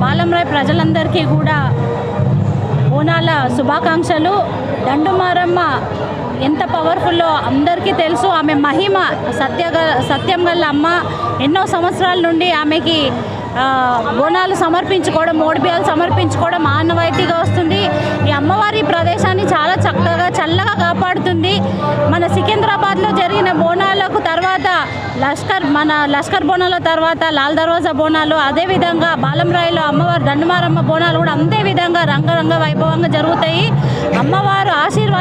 బాలంరాయ్ ప్రజలందరికీ కూడా ఓనాల శుభాకాంక్షలు. దండుమారమ్మ ఎంత పవర్ఫుల్లో అందరికీ తెలుసు. ఆమె మహిమ సత్య సత్యం గల అమ్మ. ఎన్నో సంవత్సరాల నుండి ఆమెకి బోనాలు సమర్పించుకోవడం మోడిపియాలు సమర్పించుకోవడం ఆనవాయితీగా వస్తుంది. ఈ అమ్మవారి ప్రదేశాన్ని చాలా చక్కగా చల్లగా కాపాడుతుంది. మన సికింద్రాబాద్లో జరిగిన లష్కర్ మన లష్కర్ బోనాల తర్వాత లాల్ దర్వాజా బోనాలు అదేవిధంగా బాలంరాయిలో అమ్మవారు దండుమారమ్మ బోనాలు కూడా అంతే విధంగా రంగరంగ వైభవంగా జరుగుతాయి. అమ్మవారు ఆశీర్వాదము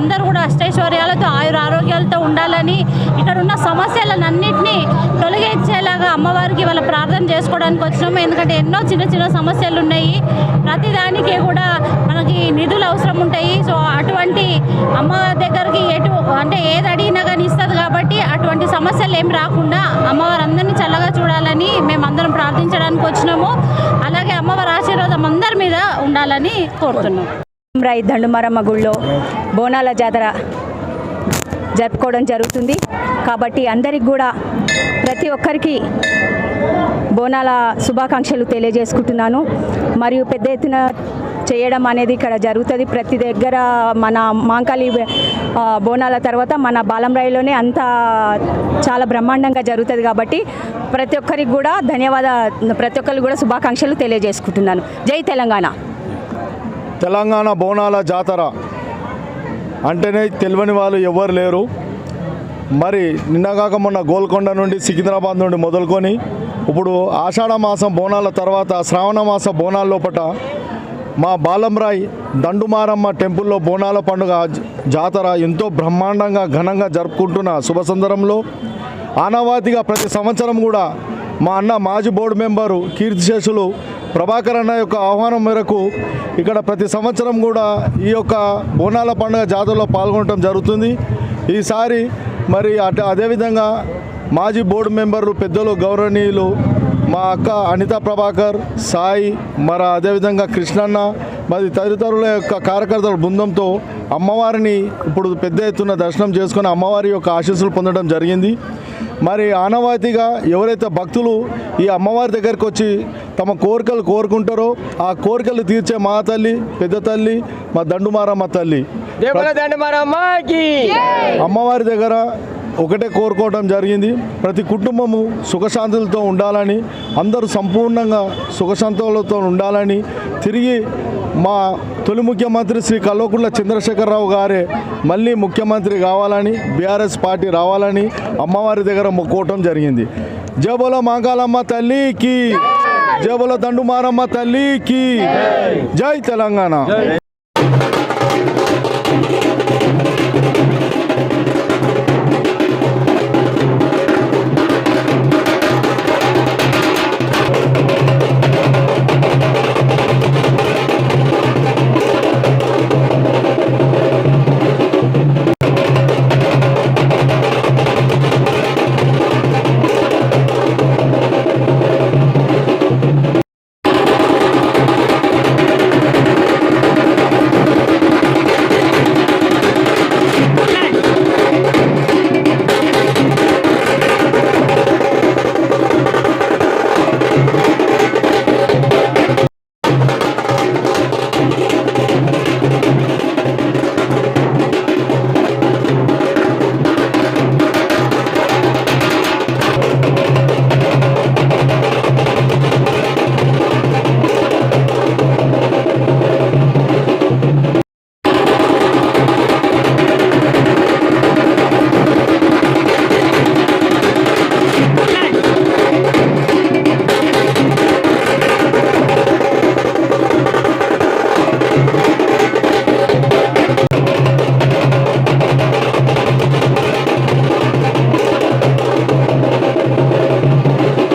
అందరూ కూడా అష్టైశ్వర్యాలతో ఆయుర ఆరోగ్యాలతో ఉండాలని ఇక్కడ ఉన్న సమస్యలన్నింటినీ తొలగించేలాగా అమ్మవారికి వాళ్ళ ప్రార్థన చేసుకోవడానికి వచ్చినాము. ఎందుకంటే ఎన్నో చిన్న చిన్న సమస్యలు ఉన్నాయి ప్రతిదానికి కూడా మనకి నిధులు అవసరం ఉంటాయి. సో అటువంటి అమ్మవారి దగ్గరికి ఎటు అంటే ఏది అడిగినా కానీ ఇస్తుంది కాబట్టి అటువంటి సమస్యలు ఏం రాకుండా అమ్మవారు అందరినీ చల్లగా చూడాలని మేము అందరం ప్రార్థించడానికి వచ్చినాము. అలాగే అమ్మవారి ఆశీర్వాదం అందరి మీద ఉండాలని కోరుతున్నాం. రాయి దండుమరమ్మ గుళ్ళో బోనాల జాతర జరుపుకోవడం జరుగుతుంది. కాబట్టి అందరికి కూడా ప్రతి ఒక్కరికి బోనాల శుభాకాంక్షలు తెలియజేసుకుంటున్నాను. మరియు పెద్ద ఎత్తున చేయడం అనేది ఇక్కడ జరుగుతుంది. ప్రతి దగ్గర మన మాంకాళి బోనాల తర్వాత మన బాలంరాయిలోనే అంత చాలా బ్రహ్మాండంగా జరుగుతుంది కాబట్టి ప్రతి ఒక్కరికి కూడా ధన్యవాద ప్రతి ఒక్కరికి కూడా శుభాకాంక్షలు తెలియజేసుకుంటున్నాను. జై తెలంగాణ. తెలంగాణ బోనాల జాతర అంటేనే తెలియని వాళ్ళు ఎవ్వరు లేరు. మరి నిన్నగాక మొన్న గోల్కొండ నుండి సికింద్రాబాద్ నుండి మొదలుకొని ఇప్పుడు ఆషాఢ మాసం బోనాల తర్వాత శ్రావణ మాస బోనాల లోపట మా బాలంరాయ్ దండుమారమ్మ టెంపుల్లో బోనాల పండుగ జాతర ఎంతో బ్రహ్మాండంగా ఘనంగా జరుపుకుంటున్న శుభ సందర్భంలో ఆనవాతిగా ప్రతి సంవత్సరం కూడా మా అన్న మాజీ బోర్డు మెంబరు కీర్తిశేషులు ప్రభాకర్ అన్న యొక్క ఆహ్వానం మేరకు ఇక్కడ ప్రతి సంవత్సరం కూడా ఈ యొక్క బోనాల పండుగ జాతరలో పాల్గొనడం జరుగుతుంది. ఈసారి మరి అటు అదేవిధంగా మాజీ బోర్డు మెంబర్లు పెద్దలు గౌరవనీయులు మా అక్క అనిత ప్రభాకర్ సాయి మరి అదేవిధంగా కృష్ణన్న మరి తదితరుల యొక్క కార్యకర్తల బృందంతో అమ్మవారిని ఇప్పుడు పెద్ద ఎత్తున దర్శనం చేసుకుని అమ్మవారి యొక్క ఆశీస్సులు పొందడం జరిగింది. మరి ఆనవాయితీగా ఎవరైతే భక్తులు ఈ అమ్మవారి దగ్గరికి వచ్చి తమ కోరికలు కోరుకుంటారో ఆ కోరికలు తీర్చే మా తల్లి పెద్ద తల్లి మా దండుమారమ్మ తల్లి. అమ్మవారి దగ్గర ఒకటే కోరుకోవడం జరిగింది. ప్రతి కుటుంబము సుఖశాంతులతో ఉండాలని అందరూ సంపూర్ణంగా సుఖశాంతులతో ఉండాలని తిరిగి మా తొలి ముఖ్యమంత్రి శ్రీ కల్వకుంట్ల చంద్రశేఖరరావు గారే మళ్ళీ ముఖ్యమంత్రి కావాలని బీఆర్ఎస్ పార్టీ రావాలని అమ్మవారి దగ్గర మొక్కోవటం జరిగింది. జబోల మాంకాలమ్మ తల్లికి జబోల దండుమారమ్మ తల్లికి జై తెలంగాణ.